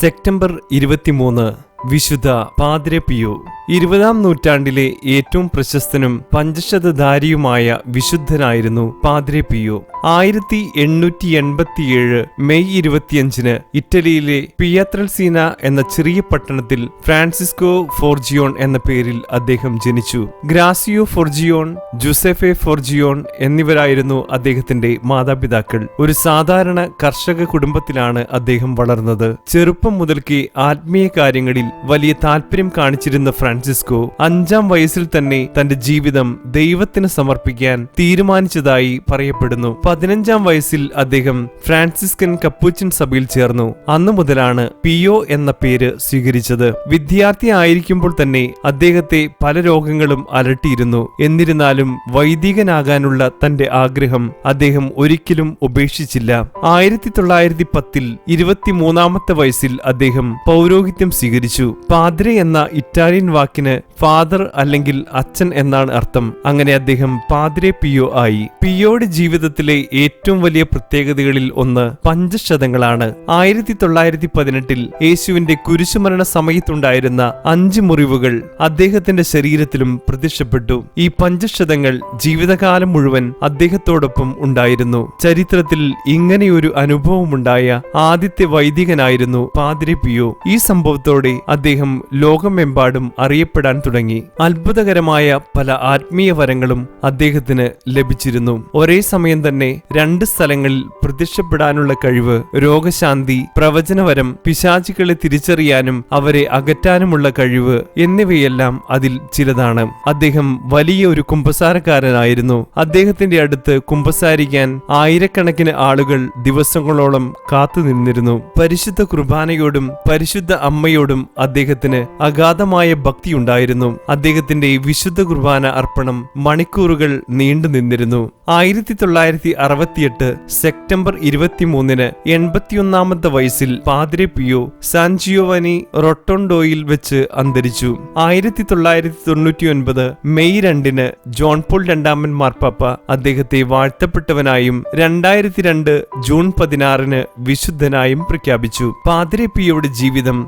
September ഇരുപത്തിമൂന്ന് വിശുദ്ധ പാദ്രെ പിയോ. ഇരുപതാം നൂറ്റാണ്ടിലെ ഏറ്റവും പ്രശസ്തനും പഞ്ചശതധാരിയുമായ വിശുദ്ധനായിരുന്നു പാദ്രെ പിയോ. ആയിരത്തി എണ്ണൂറ്റി എൺപത്തിയേഴ് മെയ് ഇരുപത്തിയഞ്ചിന് ഇറ്റലിയിലെ പിയത്രൽസീന എന്ന ചെറിയ പട്ടണത്തിൽ ഫ്രാൻസിസ്കോ ഫോർജിയോൺ എന്ന പേരിൽ അദ്ദേഹം ജനിച്ചു. ഗ്രാസിയോ ഫോർജിയോൺ ജുസെഫെ ഫോർജിയോൺ എന്നിവരായിരുന്നു അദ്ദേഹത്തിന്റെ മാതാപിതാക്കൾ. ഒരു സാധാരണ കർഷക കുടുംബത്തിലാണ് അദ്ദേഹം വളർന്നത്. ചെറുപ്പം മുതൽക്കേ ആത്മീയ കാര്യങ്ങളിൽ വലിയ താല്പര്യം കാണിച്ചിരുന്ന ഫ്രാൻസിസ്കോ അഞ്ചാം വയസ്സിൽ തന്നെ തന്റെ ജീവിതം ദൈവത്തിന് സമർപ്പിക്കാൻ തീരുമാനിച്ചതായി പറയപ്പെടുന്നു. പതിനഞ്ചാം വയസ്സിൽ അദ്ദേഹം ഫ്രാൻസിസ്കൻ കപ്പൂച്ചിൻ സഭയിൽ ചേർന്നു. അന്നു മുതലാണ് പിയോ എന്ന പേര് സ്വീകരിച്ചത്. വിദ്യാർത്ഥി ആയിരിക്കുമ്പോൾ തന്നെ അദ്ദേഹത്തെ പല രോഗങ്ങളും അലട്ടിയിരുന്നു. എന്നിരുന്നാലും വൈദികനാകാനുള്ള തന്റെ ആഗ്രഹം അദ്ദേഹം ഒരിക്കലും ഉപേക്ഷിച്ചില്ല. ആയിരത്തി തൊള്ളായിരത്തി പത്തിൽ ഇരുപത്തിമൂന്നാമത്തെ വയസ്സിൽ അദ്ദേഹം പൗരോഹിത്യം സ്വീകരിച്ചു. പാദ്രെ എന്ന ഇറ്റാലിയൻ വാക്കിന് ഫാദർ അല്ലെങ്കിൽ അച്ഛൻ എന്നാണ് അർത്ഥം. അങ്ങനെ അദ്ദേഹം പാദ്രെ പിയോ ആയി. പിയോയുടെ ജീവിതത്തിലെ ഏറ്റവും വലിയ പ്രത്യേകതകളിൽ ഒന്ന് പഞ്ചശതങ്ങളാണ്. ആയിരത്തി തൊള്ളായിരത്തി പതിനെട്ടിൽ യേശുവിന്റെ കുരിശുമരണ സമയത്തുണ്ടായിരുന്ന അഞ്ച് മുറിവുകൾ അദ്ദേഹത്തിന്റെ ശരീരത്തിലും പ്രത്യക്ഷപ്പെട്ടു. ഈ പഞ്ചശതങ്ങൾ ജീവിതകാലം മുഴുവൻ അദ്ദേഹത്തോടൊപ്പം ഉണ്ടായിരുന്നു. ചരിത്രത്തിൽ ഇങ്ങനെയൊരു അനുഭവമുണ്ടായ ആദ്യത്തെ വൈദികനായിരുന്നു പാദ്രെ പിയോ. ഈ സംഭവത്തോടെ അദ്ദേഹം ലോകമെമ്പാടും അറിയപ്പെടാൻ തുടങ്ങി. അത്ഭുതകരമായ പല ആത്മീയ വരങ്ങളും അദ്ദേഹത്തിന് ലഭിച്ചിരുന്നു. ഒരേ സമയം തന്നെ രണ്ട് സ്ഥലങ്ങളിൽ പ്രത്യക്ഷപ്പെടാനുള്ള കഴിവ് രോഗശാന്തി പ്രവചനവരം പിശാചികളെ തിരിച്ചറിയാനും അവരെ അകറ്റാനുമുള്ള കഴിവ് എന്നിവയെല്ലാം അതിൽ ചിലതാണ്. അദ്ദേഹം വലിയ ഒരു കുമ്പസാരക്കാരനായിരുന്നു. അദ്ദേഹത്തിന്റെ അടുത്ത് കുമ്പസാരിക്കാൻ ആയിരക്കണക്കിന് ആളുകൾ ദിവസങ്ങളോളം കാത്തുനിന്നിരുന്നു. പരിശുദ്ധ കുർബാനയോടും പരിശുദ്ധ അമ്മയോടും അദ്ദേഹത്തിന് അഗാധമായ ഭക്തിയുണ്ടായിരുന്നു. അദ്ദേഹത്തിന്റെ വിശുദ്ധ കുർബാന അർപ്പണം മണിക്കൂറുകൾ നീണ്ടു നിന്നിരുന്നു. ആയിരത്തി തൊള്ളായിരത്തി അറുപത്തിയെട്ട് സെപ്റ്റംബർ ഇരുപത്തിമൂന്നിന് എൺപത്തിയൊന്നാമത്തെ വയസ്സിൽ പാദ്രെ പിയോ സാൻജിയോവനി റൊട്ടോണ്ടോയിൽ വെച്ച് അന്തരിച്ചു. ആയിരത്തി തൊള്ളായിരത്തി തൊണ്ണൂറ്റി ഒൻപത് മെയ് രണ്ടിന് ജോൺ പോൾ രണ്ടാമൻ മാർപ്പാപ്പ അദ്ദേഹത്തെ വാഴ്ത്തപ്പെട്ടവനായും രണ്ടായിരത്തി രണ്ട് ജൂൺ പതിനാറിന് വിശുദ്ധനായും പ്രഖ്യാപിച്ചു. പാദ്രെ പിയോയുടെ ജീവിതം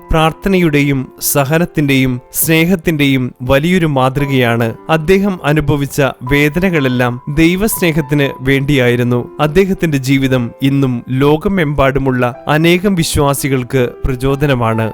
ത്യാഗത്തിന്റെയും സഹനത്തിന്റെയും സ്നേഹത്തിന്റെയും വലിയൊരു മാതൃകയാണ് അദ്ദേഹം അനുഭവിച്ച വേദനകളെല്ലാം ദൈവസ്നേഹത്തിന് വേണ്ടിയായിരുന്നു. അദ്ദേഹത്തിന്റെ ജീവിതം ഇന്നും ലോകമെമ്പാടുമുള്ള അനേകം വിശ്വാസികൾക്ക് പ്രചോദനമാണ്.